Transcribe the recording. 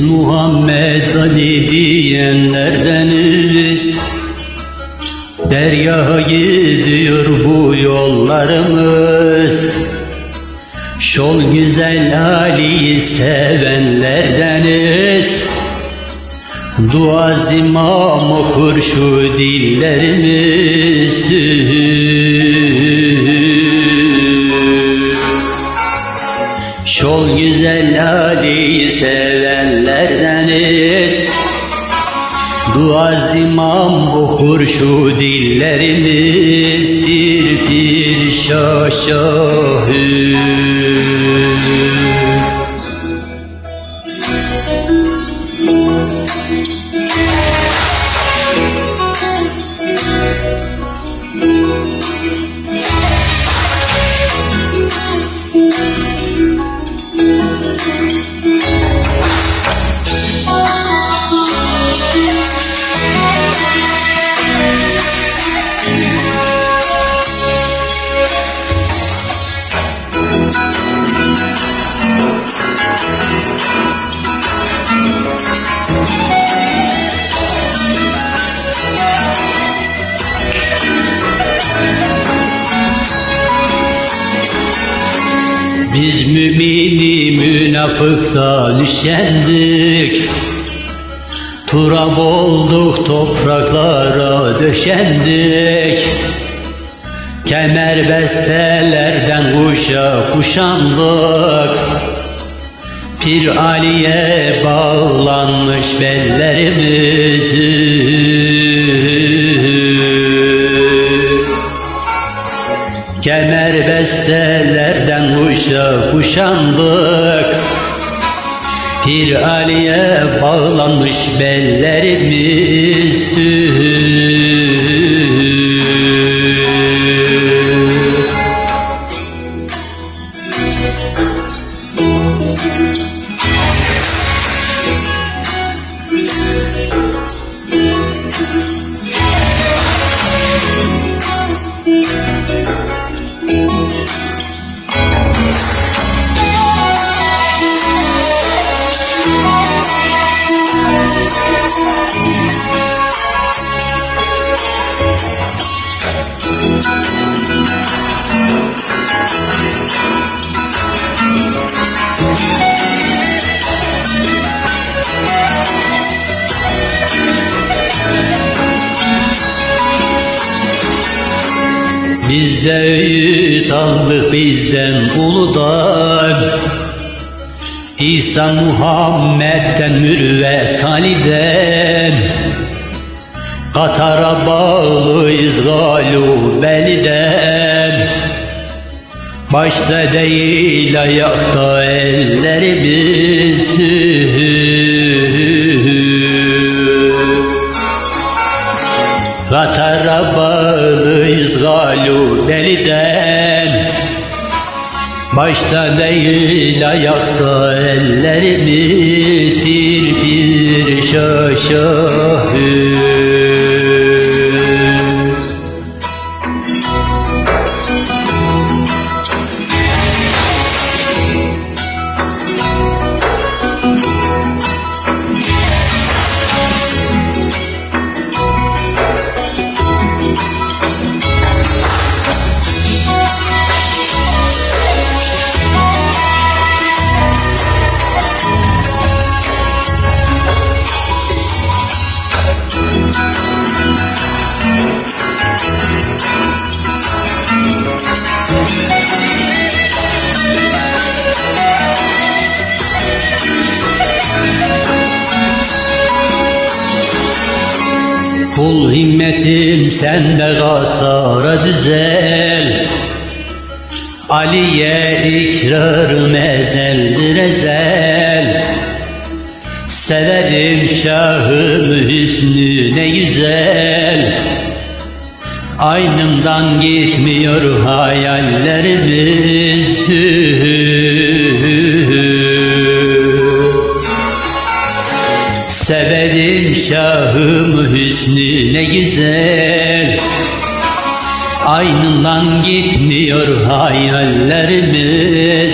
Muhammed Ali diyenlerdeniz Derya gidiyor bu yollarımız. Şol güzel Ali'yi sevenlerdeniz Dua zimam okur şu dillerimiz Dua zimam okur şu dillerimizdir bir şaşahı Biz mümini münafıkta düşendik Turab olduk topraklara döşendik. Kemer bestelerden kuşa kuşandık. Pir Ali'ye bağlanmış bellerimiz kuşandık Pir Ali'ye bağlanmış bellerimiz Bizde öğüt bizden uludan. İsa Muhammed'den mürvet Ali'den. Katara bağlıyız galu beliden Başta değil ayakta ellerimiz Katara bağlıyız galu deliden Başta değil ayakta ellerimizdir bir şaşahı Kul himmetim sende katara düzel. Aliye ikrarım ezeldir ezel. Severim şahım hüsnü ne güzel. Aynımdan gitmiyor hayallerimiz Severim şahım hüsnü ne güzel. Aynından gitmiyor hayallerimiz